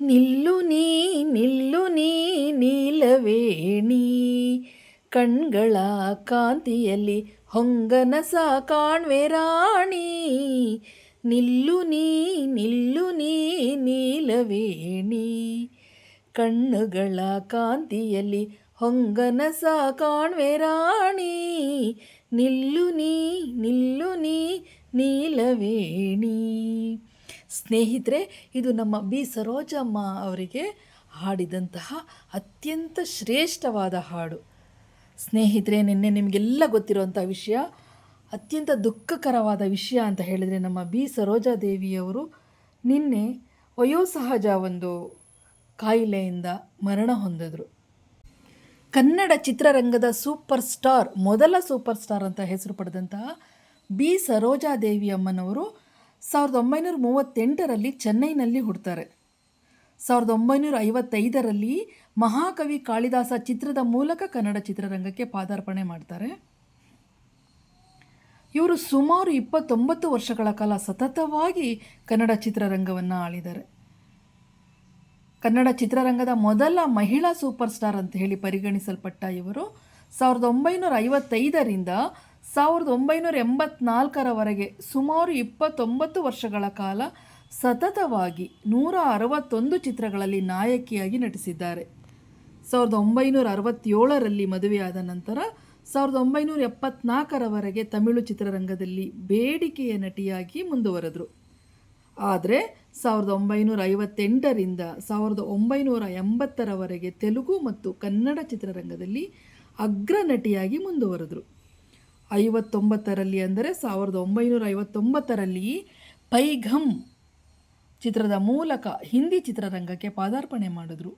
ನಿಲ್ಲು ನೀ ನಿಲ್ಲು ನೀ, ನೀಲವೇಣಿ. ಕಣ್ಗಳ ಕಾಂತಿಯಲ್ಲಿ ಹೊಂಗನಸ ಕಾಣ್ವೆ ರಾಣಿ. ನಿಲ್ಲು ನೀ ನಿಲ್ಲು ನೀ, ನೀಲವೇಣಿ. ಕಣ್ಣುಗಳ ಕಾಂತಿಯಲ್ಲಿ ಹೊಂಗನಸ ಕಾಣ್ವೆ ರಾಣಿ. ನಿಲ್ಲು ನೀ ನಿಲ್ಲು ನೀ, ನೀಲವೇಣಿ. ಸ್ನೇಹಿತರೆ, ಇದು ನಮ್ಮ ಬಿ. ಸರೋಜಮ್ಮ ಅವರಿಗೆ ಹಾಡಿದಂತಹ ಅತ್ಯಂತ ಶ್ರೇಷ್ಠವಾದ ಹಾಡು. ಸ್ನೇಹಿತರೆ, ನಿನ್ನೆ ನಿಮಗೆಲ್ಲ ಗೊತ್ತಿರುವಂಥ ವಿಷಯ, ಅತ್ಯಂತ ದುಃಖಕರವಾದ ವಿಷಯ ಅಂತ ಹೇಳಿದರೆ ನಮ್ಮ ಬಿ. ಸರೋಜಾದೇವಿಯವರು ನಿನ್ನೆ ವಯೋಸಹಜ ಒಂದು ಕಾಯಿಲೆಯಿಂದ ಮರಣ ಹೊಂದಿದ್ರು. ಕನ್ನಡ ಚಿತ್ರರಂಗದ ಸೂಪರ್ ಸ್ಟಾರ್, ಮೊದಲ ಸೂಪರ್ ಸ್ಟಾರ್ ಅಂತ ಹೆಸರು ಪಡೆದಂತಹ ಬಿ. ಸರೋಜಾದೇವಿ ಅಮ್ಮನವರು ಸಾವಿರದ ಒಂಬೈನೂರ ಮೂವತ್ತೆಂಟರಲ್ಲಿ ಚೆನ್ನೈನಲ್ಲಿ ಹುಡ್ತಾರೆ. ಸಾವಿರದ ಒಂಬೈನೂರ ಐವತ್ತೈದರಲ್ಲಿ ಮಹಾಕವಿ ಕಾಳಿದಾಸ ಚಿತ್ರದ ಮೂಲಕ ಕನ್ನಡ ಚಿತ್ರರಂಗಕ್ಕೆ ಪಾದಾರ್ಪಣೆ ಮಾಡ್ತಾರೆ. ಇವರು ಸುಮಾರು ಇಪ್ಪತ್ತೊಂಬತ್ತು ವರ್ಷಗಳ ಕಾಲ ಸತತವಾಗಿ ಕನ್ನಡ ಚಿತ್ರರಂಗವನ್ನು ಆಳಿದ್ದಾರೆ. ಕನ್ನಡ ಚಿತ್ರರಂಗದ ಮೊದಲ ಮಹಿಳಾ ಸೂಪರ್ ಸ್ಟಾರ್ ಅಂತ ಹೇಳಿ ಪರಿಗಣಿಸಲ್ಪಟ್ಟ ಇವರು ಸಾವಿರದ ಒಂಬೈನೂರ ಐವತ್ತೈದರಿಂದ ಸಾವಿರದ ಒಂಬೈನೂರ ಎಂಬತ್ನಾಲ್ಕರವರೆಗೆ ಸುಮಾರು ಇಪ್ಪತ್ತೊಂಬತ್ತು ವರ್ಷಗಳ ಕಾಲ ಸತತವಾಗಿ ನೂರ ಅರವತ್ತೊಂದು ಚಿತ್ರಗಳಲ್ಲಿ ನಾಯಕಿಯಾಗಿ ನಟಿಸಿದ್ದಾರೆ. ಸಾವಿರದ ಒಂಬೈನೂರ ಅರವತ್ತೇಳರಲ್ಲಿ ಮದುವೆಯಾದ ನಂತರ ಸಾವಿರದ ಒಂಬೈನೂರ ಎಪ್ಪತ್ನಾಲ್ಕರವರೆಗೆ ತಮಿಳು ಚಿತ್ರರಂಗದಲ್ಲಿ ಬೇಡಿಕೆಯ ನಟಿಯಾಗಿ ಮುಂದುವರೆದರು. ಆದರೆ ಸಾವಿರದ ಒಂಬೈನೂರ ಐವತ್ತೆಂಟರಿಂದ ಸಾವಿರದ ಒಂಬೈನೂರ ಎಂಬತ್ತರವರೆಗೆ ತೆಲುಗು ಮತ್ತು ಕನ್ನಡ ಚಿತ್ರರಂಗದಲ್ಲಿ ಅಗ್ರ ನಟಿಯಾಗಿ ಮುಂದುವರೆದರು. ಐವತ್ತೊಂಬತ್ತರಲ್ಲಿ ಅಂದರೆ ಸಾವಿರದ ಒಂಬೈನೂರ ಐವತ್ತೊಂಬತ್ತರಲ್ಲಿ ಪೈಘಮ್ ಚಿತ್ರದ ಮೂಲಕ ಹಿಂದಿ ಚಿತ್ರರಂಗಕ್ಕೆ ಪಾದಾರ್ಪಣೆ ಮಾಡಿದ್ರು.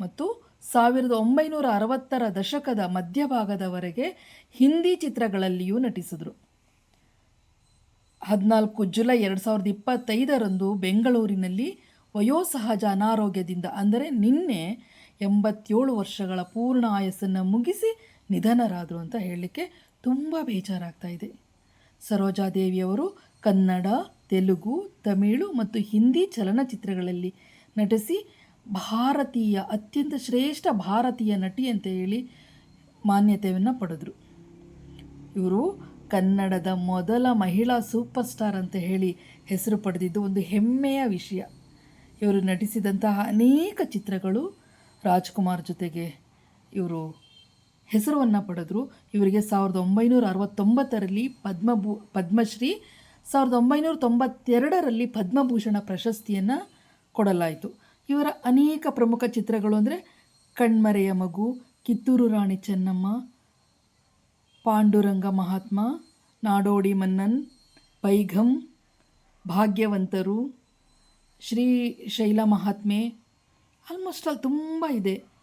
ಮತ್ತು ಸಾವಿರದ ಒಂಬೈನೂರ ಅರವತ್ತರ ದಶಕದ ಮಧ್ಯಭಾಗದವರೆಗೆ ಹಿಂದಿ ಚಿತ್ರಗಳಲ್ಲಿಯೂ ನಟಿಸಿದರು. ಹದಿನಾಲ್ಕು ಜುಲೈ ಎರಡು ಸಾವಿರದ ಇಪ್ಪತ್ತೈದರಂದು ಬೆಂಗಳೂರಿನಲ್ಲಿ ವಯೋಸಹಜ ಅನಾರೋಗ್ಯದಿಂದ ಅಂದರೆ ನಿನ್ನೆ ಎಂಬತ್ತೇಳು ವರ್ಷಗಳ ಪೂರ್ಣ ಆಯಸ್ಸನ್ನು ಮುಗಿಸಿ ನಿಧನರಾದರು ಅಂತ ಹೇಳಲಿಕ್ಕೆ ತುಂಬ ಬೇಜಾರಾಗ್ತಾ ಇದೆ. ಸರೋಜಾದೇವಿಯವರು ಕನ್ನಡ, ತೆಲುಗು, ತಮಿಳು ಮತ್ತು ಹಿಂದಿ ಚಲನಚಿತ್ರಗಳಲ್ಲಿ ನಟಿಸಿ ಭಾರತೀಯ, ಅತ್ಯಂತ ಶ್ರೇಷ್ಠ ಭಾರತೀಯ ನಟಿ ಅಂತ ಹೇಳಿ ಮಾನ್ಯತೆಯನ್ನು ಪಡೆದರು. ಇವರು ಕನ್ನಡದ ಮೊದಲ ಮಹಿಳಾ ಸೂಪರ್ ಸ್ಟಾರ್ ಅಂತ ಹೇಳಿ ಹೆಸರು ಪಡೆದಿದ್ದು ಒಂದು ಹೆಮ್ಮೆಯ ವಿಷಯ. ಇವರು ನಟಿಸಿದಂತಹ ಅನೇಕ ಚಿತ್ರಗಳು ರಾಜ್ಕುಮಾರ್ ಜೊತೆಗೆ ಇವರು ಹೆಸರನ್ನು ಪಡೆದರು. ಇವರಿಗೆ ಸಾವಿರದ ಒಂಬೈನೂರ ಅರವತ್ತೊಂಬತ್ತರಲ್ಲಿ ಪದ್ಮಭೂ, ಪದ್ಮಶ್ರೀ, ಸಾವಿರದ ಒಂಬೈನೂರ ತೊಂಬತ್ತೆರಡರಲ್ಲಿ ಪದ್ಮಭೂಷಣ ಪ್ರಶಸ್ತಿಯನ್ನು ಕೊಡಲಾಯಿತು. ಇವರ ಅನೇಕ ಪ್ರಮುಖ ಚಿತ್ರಗಳು ಅಂದರೆ ಕಣ್ಮರೆಯ ಮಗು, ಕಿತ್ತೂರು ರಾಣಿ ಚೆನ್ನಮ್ಮ, ಪಾಂಡುರಂಗ ಮಹಾತ್ಮ, ನಾಡೋಡಿ ಮನ್ನನ್ ಪೈಘಂ ಭಾಗ್ಯವಂತರು, ಶ್ರೀ ಶೈಲ ಮಹಾತ್ಮೆ ಆಲ್ಮೋಸ್ಟ್ ಅಲ್ಲಿ ತುಂಬ ಇದೆ.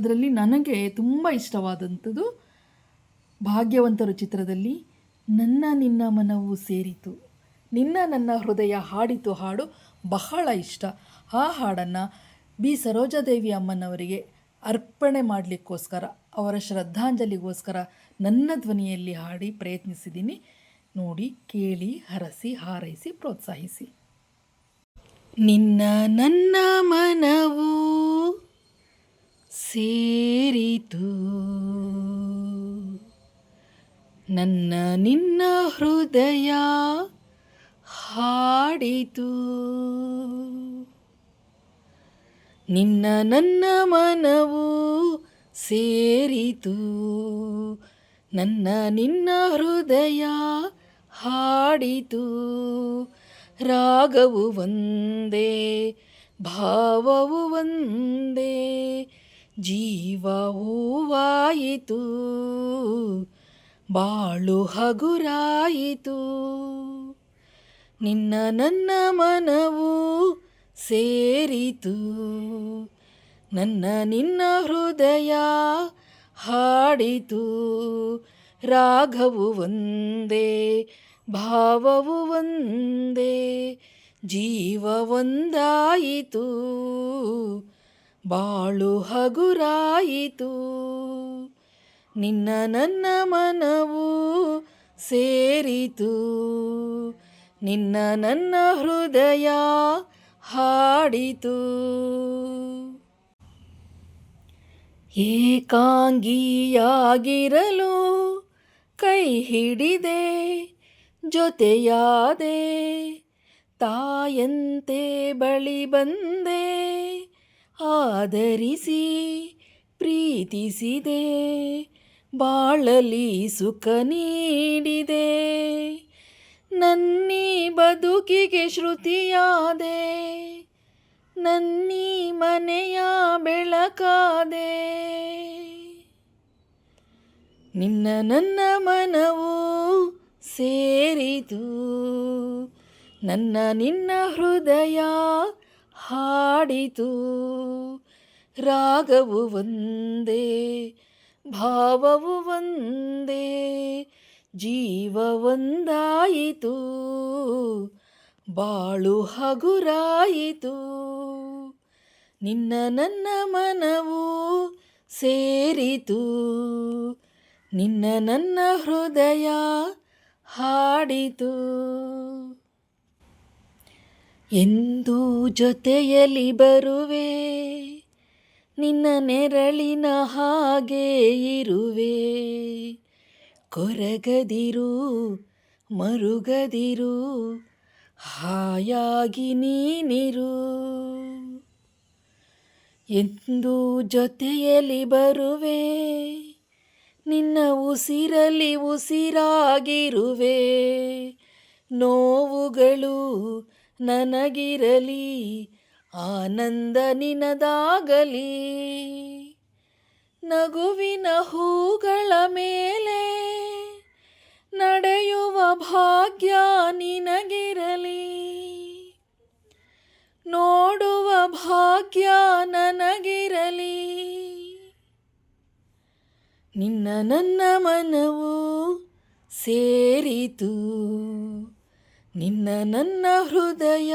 ಅದರಲ್ಲಿ ನನಗೆ ತುಂಬ ಇಷ್ಟವಾದಂಥದ್ದು ಭಾಗ್ಯವಂತರು ಚಿತ್ರದಲ್ಲಿ ನನ್ನ ನಿನ್ನ ಮನವು ಸೇರಿತು. ನಿನ್ನ ನನ್ನ ಹೃದಯ ಹಾಡಿತು ಹಾಡು ಬಹಳ ಇಷ್ಟ. ಆ ಹಾಡನ್ನು ಬಿ. ಸರೋಜಾದೇವಿ ಅಮ್ಮನವರಿಗೆ ಅರ್ಪಣೆ ಮಾಡಲಿಕ್ಕೋಸ್ಕರ, ಅವರ ಶ್ರದ್ಧಾಂಜಲಿಗೋಸ್ಕರ ನನ್ನ ಧ್ವನಿಯಲ್ಲಿ ಹಾಡಿ ಪ್ರಯತ್ನಿಸಿದ್ದೀನಿ. ನೋಡಿ, ಕೇಳಿ, ಹರಸಿ, ಹಾರೈಸಿ, ಪ್ರೋತ್ಸಾಹಿಸಿ. ನಿನ್ನ ನನ್ನ ಮನವು ಸೇರಿತು. ನನ್ನ ನಿನ್ನ ಹೃದಯ ಹಾಡಿತು. ನಿನ್ನ ನನ್ನ ಮನವು ಸೇರಿತು. ನನ್ನ ನಿನ್ನ ಹೃದಯ ಹಾಡಿತು. ರಾಗವು ಒಂದೇ, ಭಾವವು ಒಂದೇ ಜೀವ ಹೂವಾಯಿತು, ಬಾಳು ಹಗುರಾಯಿತು. ನಿನ್ನ ನನ್ನ ಮನವು ಸೇರಿತು, ನನ್ನ ನಿನ್ನ ಹೃದಯ ಹಾಡಿತು. ರಾಘವು ಒಂದೇ, ಭಾವವು ಒಂದೇ, ಜೀವ ಒಂದಾಯಿತು. ಬಾಳು ಹಗುರಾಯಿತು. ನಿನ್ನ ನನ್ನ ಮನವು ಸೇರಿತು. ನಿನ್ನ ನನ್ನ ಹೃದಯ ಹಾಡಿತು. ಏಕಾಂಗಿಯಾಗಿರಲು ಕೈ ಹಿಡಿದೆ, ಜೊತೆಯಾದೆ, ತಾಯಂತೆ ಬಳಿ ಬಂದೆ. ಆದರಿಸಿ ಪ್ರೀತಿಸಿದೆ, ಬಾಳಲಿ ಸುಖ ನೀಡಿದೆ. ನನ್ನೀ ಬದುಕಿಗೆ ಶ್ರುತಿಯಾದೆ, ನನ್ನೀ ಮನೆಯ ಬೆಳಕಾದೆ. ನಿನ್ನ ನನ್ನ ಮನವು ಸೇರಿತು, ನನ್ನ ನಿನ್ನ ಹೃದಯ ಹಾಡಿತು. ರಾಗವು ಒಂದೇ, ಭಾವವು ಒಂದೇ, ಜೀವ ಒಂದಾಯಿತು, ಬಾಳು ಹಗುರಾಯಿತು. ನಿನ್ನ ನನ್ನ ಮನವು ಸೇರಿತು, ನಿನ್ನ ನನ್ನ ಹೃದಯ ಹಾಡಿತು. ಎಂದು ಜೊತೆಯಲ್ಲಿ ಬರುವೆ ನಿನ್ನ ನೆರಳಿನ ಹಾಗೆ ಇರುವೆ. ಕೊರಗದಿರು, ಮರುಗದಿರು, ಹಾಯಾಗಿ ನೀನಿರು. ಎಂದು ಜೊತೆಯಲ್ಲಿ ಬರುವೆ, ನಿನ್ನ ಉಸಿರಲ್ಲಿ ಉಸಿರಾಗಿರುವೆ. ನೋವುಗಳು ನನಗಿರಲಿ ಆನಂದ ನಿನದಾಗಲಿ. ನಗುವಿನ ಹೂಗಳ ಮೇಲೆ ನಡೆಯುವ ಭಾಗ್ಯ ನಿನಗಿರಲಿ. ನೋಡುವ ಭಾಗ್ಯ ನನಗಿರಲಿ. ನಿನ್ನ ನನ್ನ ಮನವು ಸೇರಿತು. ನಿನ್ನ ನನ್ನ ಹೃದಯ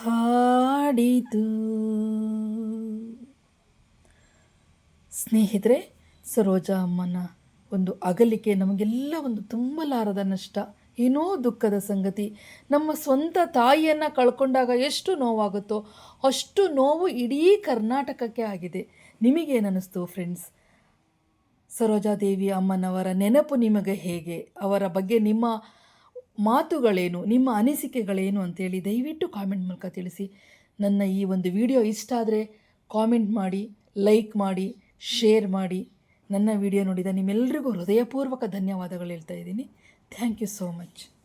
ಹಾಡಿತು. ಸ್ನೇಹಿತರೆ ಸರೋಜಾ ಅಮ್ಮನ ಒಂದು ಅಗಲಿಕೆ ನಮಗೆಲ್ಲ ಒಂದು ತುಂಬಲಾರದ ನಷ್ಟ, ಏನೋ ದುಃಖದ ಸಂಗತಿ. ನಮ್ಮ ಸ್ವಂತ ತಾಯಿಯನ್ನು ಕಳ್ಕೊಂಡಾಗ ಎಷ್ಟು ನೋವಾಗುತ್ತೋ ಅಷ್ಟು ನೋವು ಇಡೀ ಕರ್ನಾಟಕಕ್ಕೆ ಆಗಿದೆ. ನಿಮಗೇನಿಸ್ತು ಫ್ರೆಂಡ್ಸ್ ಸರೋಜಾದೇವಿ ಅಮ್ಮನವರ ನೆನಪು ನಿಮಗೆ ಹೇಗೆ? ಅವರ ಬಗ್ಗೆ ನಿಮ್ಮ ಮಾತುಗಳೇನು, ನಿಮ್ಮ ಅನಿಸಿಕೆಗಳೇನು ಅಂತೇಳಿ ದಯವಿಟ್ಟು ಕಾಮೆಂಟ್ ಮೂಲಕ ತಿಳಿಸಿ. ನನ್ನ ಈ ಒಂದು ವಿಡಿಯೋ ಇಷ್ಟ ಆದರೆ ಕಾಮೆಂಟ್ ಮಾಡಿ ಲೈಕ್ ಮಾಡಿ ಶೇರ್ ಮಾಡಿ. ನನ್ನ ವಿಡಿಯೋ ನೋಡಿದ ನಿಮ್ಮೆಲ್ಲರಿಗೂ ಹೃದಯಪೂರ್ವಕ ಧನ್ಯವಾದಗಳು ಹೇಳ್ತಾ ಇದ್ದೀನಿ. Thank you so much